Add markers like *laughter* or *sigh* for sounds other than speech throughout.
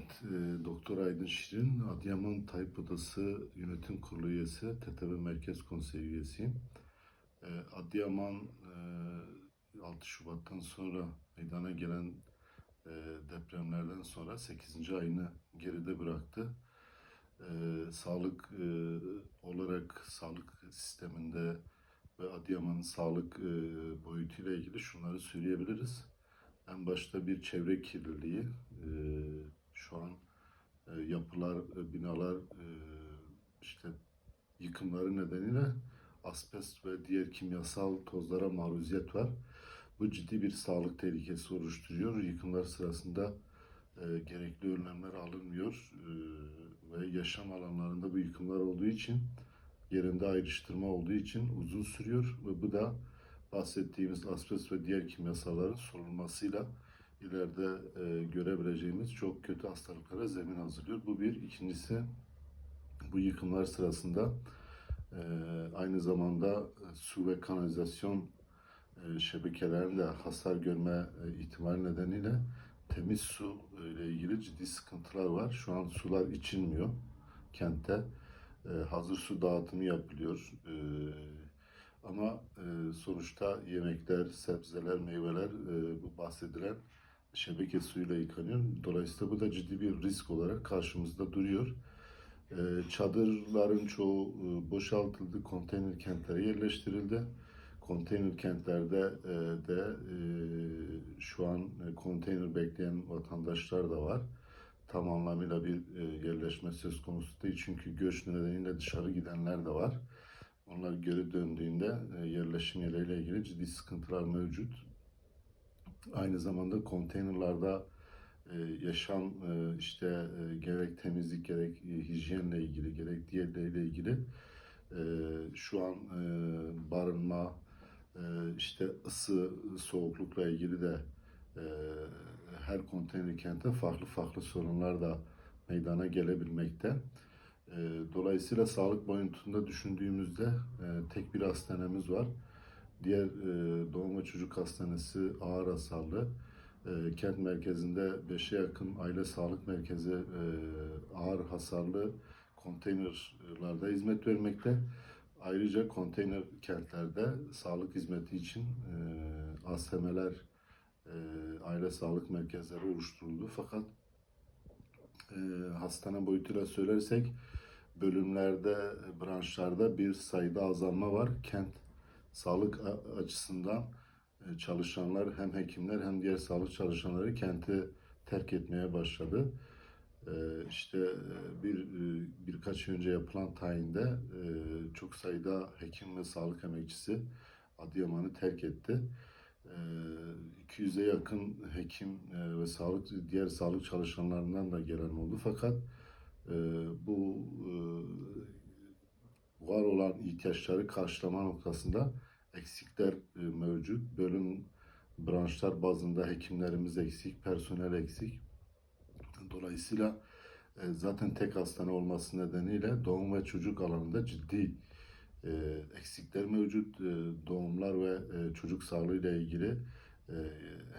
Evet, e, Doktor Aydın Şirin, Adıyaman Tayyip Odası Yönetim Kurulu üyesi, TTB Merkez Konseyi üyesiyim. E, Adıyaman e, 6 Şubat'tan sonra meydana gelen e, depremlerden sonra 8. ayını geride bıraktı. E, sağlık e, olarak sağlık sisteminde ve Adıyaman'ın sağlık e, boyutuyla ilgili şunları söyleyebiliriz. En başta bir çevre kirliliği, e, şu an e, yapılar, e, binalar e, işte yıkımları nedeniyle asbest ve diğer kimyasal tozlara maruziyet var. Bu ciddi bir sağlık tehlikesi oluşturuyor. Yıkımlar sırasında e, gerekli önlemler alınmıyor e, ve yaşam alanlarında bu yıkımlar olduğu için yerinde ayrıştırma olduğu için uzun sürüyor ve bu da bahsettiğimiz asbest ve diğer kimyasalların solunmasıyla ileride e, görebileceğimiz çok kötü hastalıklara zemin hazırlıyor. Bu bir. İkincisi bu yıkımlar sırasında e, aynı zamanda e, su ve kanalizasyon e, şebekelerinde hasar görme e, ihtimali nedeniyle temiz su ile ilgili ciddi sıkıntılar var. Şu an sular içilmiyor kentte. E, hazır su dağıtımı yapılıyor. E, ama e, sonuçta yemekler, sebzeler, meyveler e, bu bahsedilen şebeke suyuyla yıkanıyor. Dolayısıyla bu da ciddi bir risk olarak karşımızda duruyor. E, çadırların çoğu e, boşaltıldı, konteyner kentlere yerleştirildi. Konteyner kentlerde e, de e, şu an konteyner bekleyen vatandaşlar da var. Tam anlamıyla bir yerleşme söz konusu değil çünkü göç nedeniyle dışarı gidenler de var. Onlar geri döndüğünde yerleşim yerleriyle ilgili ciddi sıkıntılar mevcut. Aynı zamanda konteynerlarda e, yaşam e, işte e, gerek temizlik gerek hijyenle ilgili gerek diğerleriyle ilgili şu an barınma işte ısı soğuklukla ilgili de her konteyner kente farklı farklı sorunlar da meydana gelebilmekte. Dolayısıyla sağlık boyutunda düşündüğümüzde tek bir hastanemiz var. Diğer e, doğum ve çocuk hastanesi ağır hasarlı. E, Kent merkezinde 5'e yakın aile sağlık merkezi e, ağır hasarlı konteynerlarda hizmet vermekte. Ayrıca konteyner kentlerde sağlık hizmeti için e, ASM'ler, e, aile sağlık merkezleri oluşturuldu. Fakat e, hastane boyutuyla söylersek bölümlerde, branşlarda bir sayıda azalma var. Kent sağlık açısından e, çalışanlar hem hekimler hem diğer sağlık çalışanları kenti terk etmeye başladı. E, İşte e, bir birkaç önce yapılan tayinde çok sayıda hekim ve sağlık emekçisi Adıyaman'ı terk etti. E, 200'e yakın hekim ve sağlık diğer sağlık çalışanlarından da gelen oldu. Fakat bu var olan ihtiyaçları karşılama noktasında eksikler e, mevcut. Bölüm branşlar bazında hekimlerimiz eksik, personel eksik. Dolayısıyla e, zaten tek hastane olması nedeniyle doğum ve çocuk alanında ciddi e, eksikler mevcut. Doğumlar ve çocuk sağlığı ile ilgili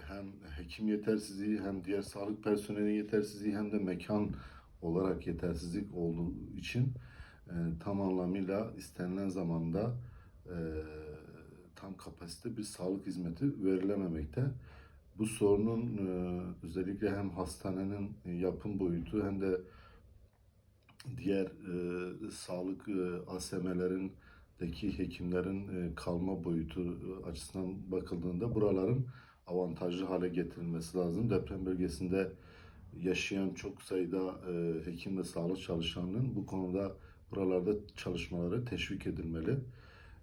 hem hekim yetersizliği hem diğer sağlık personeli yetersizliği hem de mekan olarak yetersizlik olduğu için e, tam anlamıyla istenilen zamanda e, tam kapasite bir sağlık hizmeti verilememekte. Bu sorunun e, özellikle hem hastanenin yapım boyutu hem de diğer e, sağlık e, ASM'lerin hekimlerin e, kalma boyutu e, açısından bakıldığında buraların avantajlı hale getirilmesi lazım. Deprem bölgesinde yaşayan çok sayıda e, hekim ve sağlık çalışanının bu konuda buralarda çalışmaları teşvik edilmeli.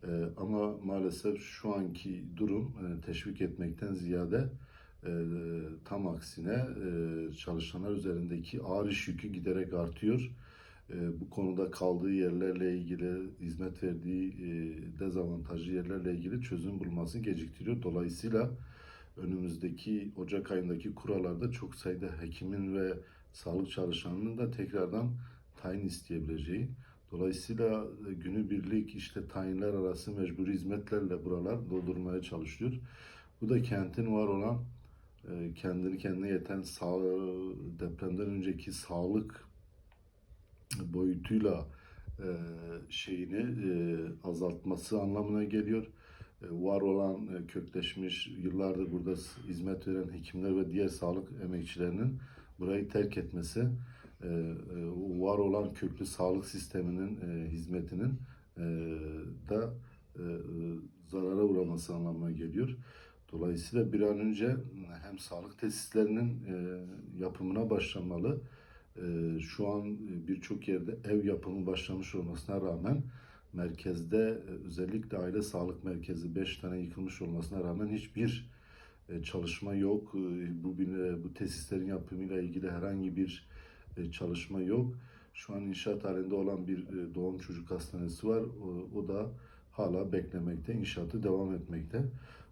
E, ama maalesef şu anki durum e, teşvik etmekten ziyade e, tam aksine e, çalışanlar üzerindeki ağır iş yükü giderek artıyor. E, bu konuda kaldığı yerlerle ilgili, hizmet verdiği e, dezavantajlı yerlerle ilgili çözüm bulması geciktiriyor. Dolayısıyla önümüzdeki Ocak ayındaki kurallarda çok sayıda hekimin ve sağlık çalışanının da tekrardan tayin isteyebileceği. Dolayısıyla e, günübirlik işte tayinler arası mecburi hizmetlerle buralar doldurmaya çalışıyor. Bu da kentin var olan e, kendini kendine yeten sağ, depremden önceki sağlık boyutuyla e, şeyini azaltması anlamına geliyor. Var olan kökleşmiş yıllardır burada hizmet veren hekimler ve diğer sağlık emekçilerinin burayı terk etmesi var olan köklü sağlık sisteminin e, hizmetinin e, da e, e, zarara uğraması anlamına geliyor. Dolayısıyla bir an önce hem sağlık tesislerinin e, yapımına başlamalı. E, şu an e, birçok yerde ev yapımı başlamış olmasına rağmen merkezde e, özellikle aile sağlık merkezi 5 tane yıkılmış olmasına rağmen hiçbir e, çalışma yok. E, Bu bu tesislerin yapımıyla ilgili herhangi bir e, çalışma yok. Şu an inşaat halinde olan bir e, doğum çocuk hastanesi var. O, da hala beklemekte, inşaatı devam etmekte.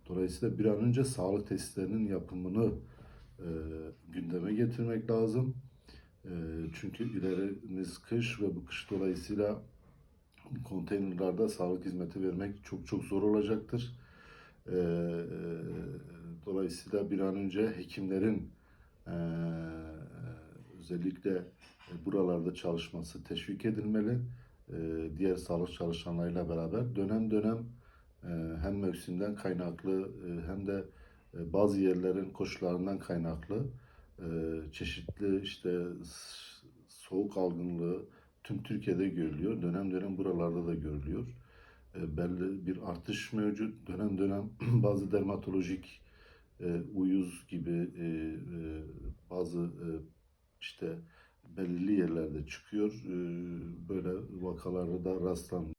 Dolayısıyla bir an önce sağlık tesislerinin yapımını e, gündeme getirmek lazım. E, çünkü ilerimiz kış ve bu kış dolayısıyla konteynerlarda sağlık hizmeti vermek çok çok zor olacaktır. E, e, dolayısıyla bir an önce hekimlerin e, özellikle e, buralarda çalışması teşvik edilmeli. E, diğer sağlık çalışanlarıyla beraber dönem dönem e, hem mevsimden kaynaklı hem de bazı yerlerin koşullarından kaynaklı çeşitli işte soğuk algınlığı tüm Türkiye'de görülüyor. Dönem dönem buralarda da görülüyor. Belli bir artış mevcut. Dönem dönem *clears throat* bazı dermatolojik uyuz gibi bazı işte belirli yerlerde çıkıyor. E, böyle vakalarda da rastlanıyor.